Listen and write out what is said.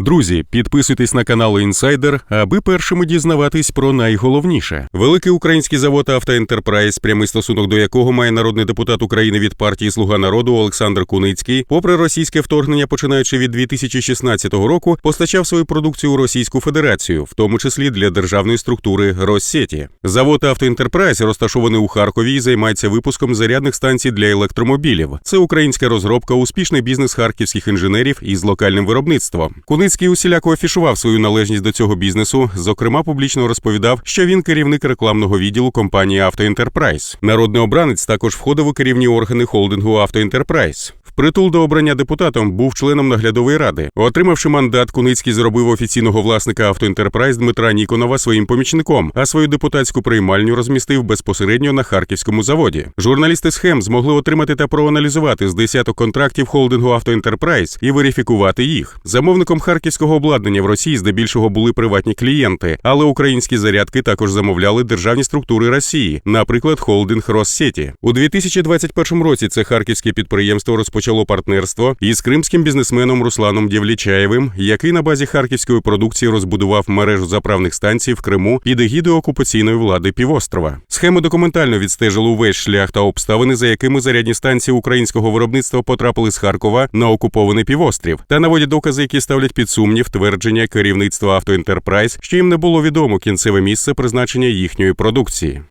Друзі, підписуйтесь на канал Інсайдер, аби першими дізнаватись про найголовніше. Великий український завод «Автоентерпрайз», прямий стосунок до якого має народний депутат України від партії Слуга народу Олександр Куницький, попри російське вторгнення, починаючи від 2016 року, постачав свою продукцію у Російську Федерацію, в тому числі для державної структури Россеті. Завод «Автоентерпрайз» розташований у Харкові і займається випуском зарядних станцій для електромобілів. Це українська розробка, успішний бізнес харківських інженерів із локальним виробництвом. Куницький усіляко афішував свою належність до цього бізнесу. Зокрема, публічно розповідав, що він керівник рекламного відділу компанії «Автоентерпрайз». Народний обранець також входив у керівні органи холдингу «Автоентерпрайз». Впритул до обрання депутатом був членом наглядової ради. Отримавши мандат, Куницький зробив офіційного власника «Автоентерпрайз» Дмитра Ніконова своїм помічником, а свою депутатську приймальню розмістив безпосередньо на харківському заводі. Журналісти схем змогли отримати та проаналізувати з десяток контрактів холдингу «Автоентерпрайз» і верифікувати їх. Замовником харківського обладнання в Росії здебільшого були приватні клієнти, але українські зарядки також замовляли державні структури Росії, наприклад, холдинг Россеті. У 2021 році це харківське підприємство розпочало партнерство із кримським бізнесменом Русланом Дєвлічаєвим, який на базі харківської продукції розбудував мережу заправних станцій в Криму під егідою окупаційної влади півострова. Схему документально відстежили увесь шлях та обставини, за якими зарядні станції українського виробництва потрапили з Харкова на окупований півострів, та наводять докази, які ставлять під сумнів твердження керівництва «Автоентерпрайз», що їм не було відомо кінцеве місце призначення їхньої продукції.